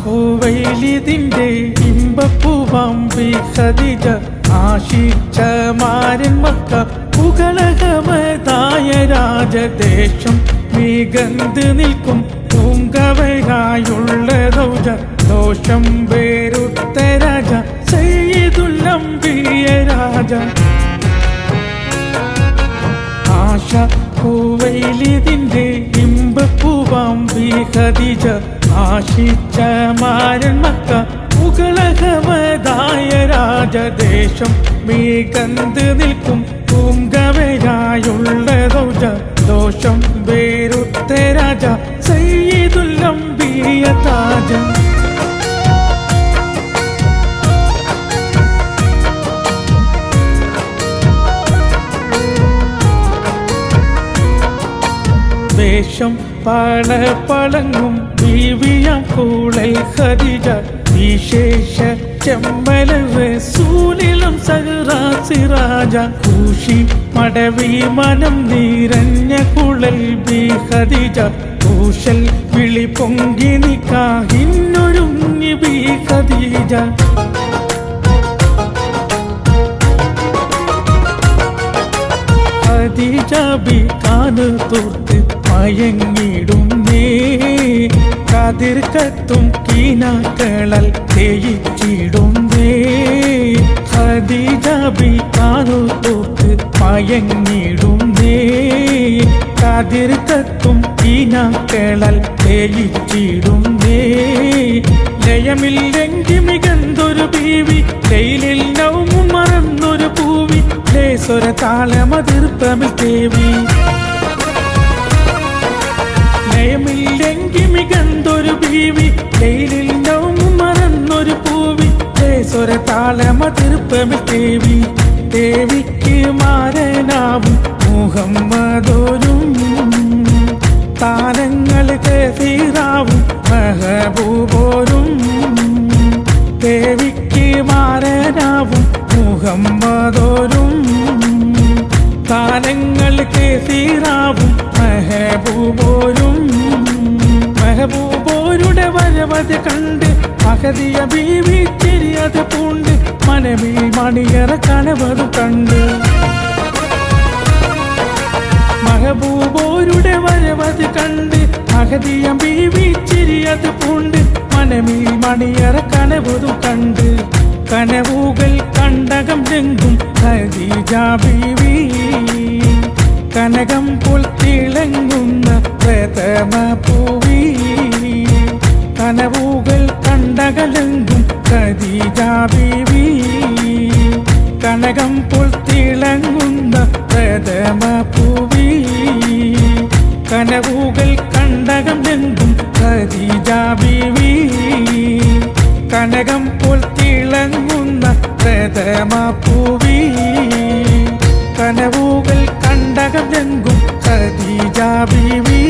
കുവൈലിതിന്റെ ഇമ്പപ്പൂവാമ്പി ഖദിജ ആശിച്ച മാരൻ Mecca പുകളകമതായ രാജദേശം മികന്ത് നിൽക്കും പൂങ്കവയായുള്ള ദൗജ ദോഷം വേറുത്ത രാജ സയ്യിദുല്ലംബിയ രാജ. ആശ പൂവയിലിതിന്റെ ഇമ്പപ്പൂവാമ്പി ഖദിജ ആശിച്ച മാരൻ Mecca മുകളകമതായ രാജദേശം. മികந்து നിൽക്കും പൂങ്കവയായുള്ള ദൗജ ദോഷം. വേരുത്ത രാജ സയ്യിദുല്ലംബിയ താജ. വേഷം പള പളങ്ങും ബീവിയാം കൂളൽ ഹരിജ വിശേഷ ചെമ്മലവ് സൂലിലും സഹറാസിരാജ കൂഷി മടവി മനം നീരഞ്ഞ ബി ഹരിജ കൂശൽ വിളി പൊങ്കി ബി ഖദീജ ഖദീജബി കാന് തോർത്ത് മയങ്ങിടുന്നേ. കതിർ കത്തും കീനാക്കളൽ തേയിച്ചിടുന്നേ. ഖദീജബി കാനു തോർത്ത് മയങ്ങിടുന്നേ കതിർ കത്തും കീനാക്കളൽ തേയിച്ചിടുന്നേ ലയമില്ലെങ്കിൽ മികന്തൊരു ബീവി ലൈലിൽ നവും മറന്നൊരു പൂവി. ലേസ്വര താളമതിർപ്പമിൽ തേവി. ലയമില്ലെങ്കിൽ മികന്തൊരു ലൈലിൽ നവും മറന്നൊരു പൂവി. താളമതിർപ്പമിൽ തേവി. ദേവിക്ക് മാരനാവും മുഹമ്മദോരും താരങ്ങൾ കസീറാവും മഹബൂബോരും ദേവിക്ക് മാരനാവും മുഹമ്മദോരും താരങ്ങൾ കസീറാവും. മെഹബൂബോരും മെഹബൂബോരുടെ വരവത് കണ്ട് മഹതിയ ബീവി ചെറിയത് പൂണ്ട് മനവിൽ മണിയറ കണവത് കണ്ട്. മഹബൂബോരുടെ വരവത് കണ്ട് മഹതിയ ബീവി ചിരിയത് പൂണ്ട് മനവിൽ മണിയറ കണവതും കണ്ട്. കനവുകൾ കണ്ടകം രംഗും ബീവി കനകം പോൽ തിളങ്ങുന്ന പ്രഥമ പൂവി. കനവുകൾ കണ്ടകലെങ്കും ഖദീജ കനകം പോൽ തിളങ്ങുന്ന പ്രഥമ പൂവി. കനവുകൾ കണ്ടകം രംഗും ഖദീജ ബീവി കനകം പോൽ പ്രഥമ പൂവി കനവുകൾ കണ്ടകം രംഗും ഖദീജ ബീവി